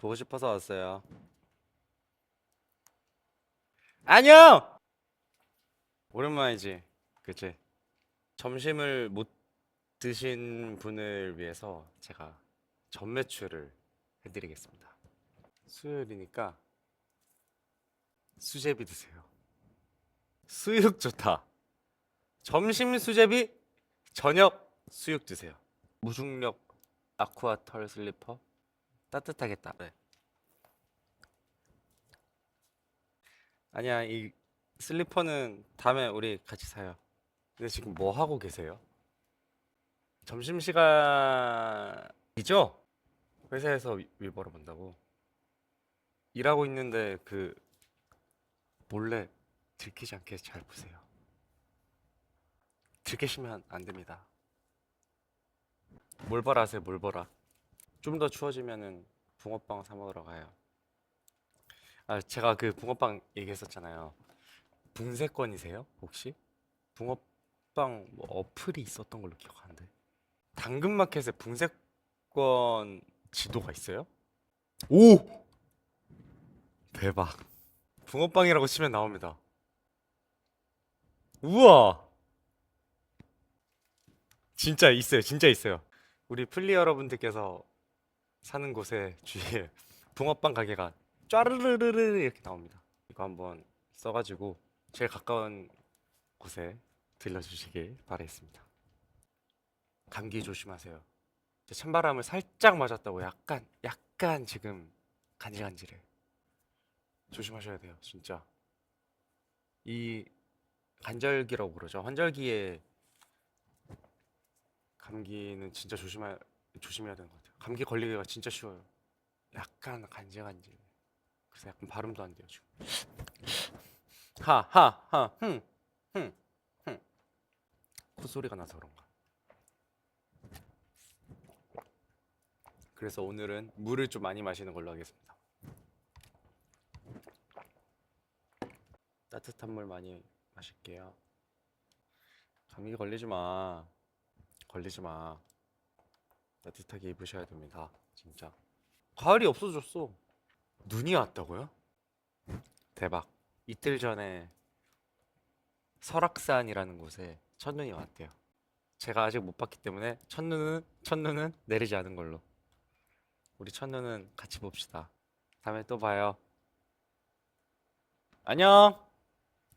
보고 싶어서 왔어요. 안녕! 오랜만이지. 그치? 점심을 못 드신 분을 위해서 제가 전매출을 해드리겠습니다. 수요일이니까 수제비 드세요. 수육 좋다. 점심 수제비, 저녁 수육 드세요. 무중력 아쿠아 털 슬리퍼 따뜻하겠다. 네. 아니야 이 슬리퍼는 다음에 우리 같이 사요. 근데 지금 뭐 하고 계세요? 점심 시간이죠? 회사에서 일- 일 벌어본다고. 일하고 있는데 그 몰래 들키지 않게 잘 보세요. 들키시면 안 됩니다. 뭘 벌어 하세요, 뭘 벌어. 좀 더 추워지면은 붕어빵 사 먹으러 가요. 아, 제가 그 붕어빵 얘기했었잖아요. 붕세권이세요, 혹시? 붕어빵 뭐 어플이 있었던 걸로 기억하는데. 당근마켓에 붕세권 지도가 있어요? 오! 대박. 붕어빵이라고 치면 나옵니다. 우와! 진짜 있어요. 진짜 있어요. 우리 플리 여러분들께서 사는 곳에 주위에 붕어빵 가게가 쫘르르르르 이렇게 나옵니다. 이거 한번 써가지고 제일 가까운 곳에 들려주시길 바라겠습니다. 감기 조심하세요. 제 찬바람을 살짝 맞았다고 약간 약간 지금 간질간질해. 조심하셔야 돼요, 진짜. 이 관절기라고 그러죠. 환절기에 감기는 진짜 조심해 조심해야 되는 것 같아요. 감기 걸리기가 진짜 쉬워요. 약간 간질간질. 그래서 약간 발음도 안 돼요 지금. 하하하 흠 흠, 흠. 콧소리가 나서 그런가. 그래서 오늘은 물을 좀 많이 마시는 걸로 하겠습니다. 따뜻한 물 많이 마실게요. 감기 걸리지 마. 걸리지 마. 따뜻하게 입으셔야 됩니다. 진짜. 가을이 없어졌어. 눈이 왔다고요? 대박. 이틀 전에 설악산이라는 곳에 첫눈이 왔대요. 제가 아직 못 봤기 때문에 첫눈은 첫눈은 내리지 않은 걸로. 우리 첫눈은 같이 봅시다. 다음에 또 봐요. 안녕.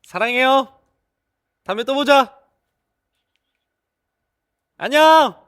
사랑해요. 다음에 또 보자. 안녕.